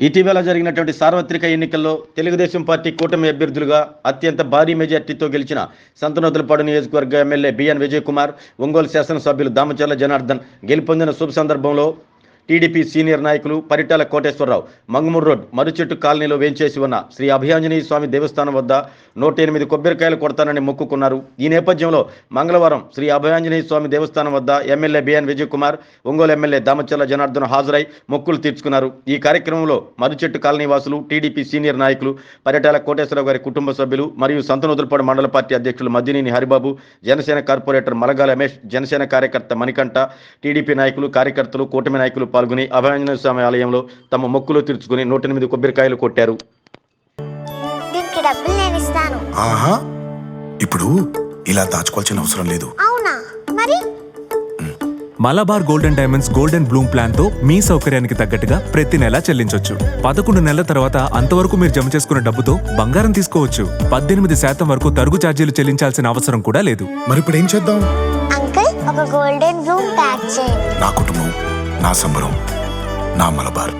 ఇటీవల జరిగినటువంటి సార్వత్రిక ఎన్నికల్లో తెలుగుదేశం పార్టీ కూటమి అభ్యర్థులుగా అత్యంత భారీ మెజార్టీతో గెలిచిన సంతనోతులపాడు నియోజకవర్గ ఎమ్మెల్యే బిఎన్ విజయ్ కుమార్ ఒంగోలు శాసనసభ్యులు దామచర్ల జనార్దన్ గెలుపొందిన శుభ సందర్భంలో టీడీపీ సీనియర్ నాయకులు పరిటాల కోటేశ్వరరావు మంగమూరు రోడ్ మరుచెట్టు కాలనీలో వేంచేసి ఉన్న శ్రీ అభయాంజనేయ స్వామి దేవస్థానం వద్ద నూట ఎనిమిది కొబ్బరికాయలు కొడతానని మొక్కుకున్నారు. ఈ నేపథ్యంలో మంగళవారం శ్రీ అభయాంజనేయ స్వామి దేవస్థానం వద్ద MLA BN Vijay Kumar Ongole MLA Damacharla Janardhan హాజరై మొక్కులు తీర్చుకున్నారు. ఈ కార్యక్రమంలో మరుచెట్టు కాలనీ వాసులు టీడీపీ సీనియర్ నాయకులు పరిటాల కోటేశ్వరరావు గారి కుటుంబ సభ్యులు మరియు సంతనోదులపాడు మండల పార్టీ అధ్యక్షులు మద్దినేని హరిబాబు జనసేన కార్పొరేటర్ మలగాల రమేష్ జనసేన కార్యకర్త మణికంఠ టీడీపీ నాయకులు కార్యకర్తలు కూటమి నాయకులు పాల్గొని అభయాంజనేయ స్వామి ఆలయంలో తమ మొక్కులు తీర్చుకుని నూట ఎనిమిది కొబ్బరికాయలు కొట్టారు. దీనికి డబ్బులు నేను ఇస్తాను. ఆహా! ఇప్పుడు ఇలా దాచుకోవాల్సిన అవసరం లేదు. అవునా? మరి? Malabar golden diamonds golden bloom ప్లాన్తో మీ సౌకర్యానికి తగ్గట్టుగా ప్రతి నెల చెల్లించొచ్చు. పదకొండు నెలల తర్వాత అంతవరకు మీరు జమ చేసుకున్న డబ్బుతో బంగారం తీసుకోవచ్చు. పద్దెనిమిది శాతం వరకు తరుగు ఛార్జీలు చెల్లించాల్సిన అవసరం కూడా లేదు. మరి ఇప్పుడు ఏం చేద్దాం? అంకుల్ ఒక గోల్డెన్ బ్లూమ్ ప్యాక్ చేయండి. నా కుటుంబం. నా సంబరం నా మలబార్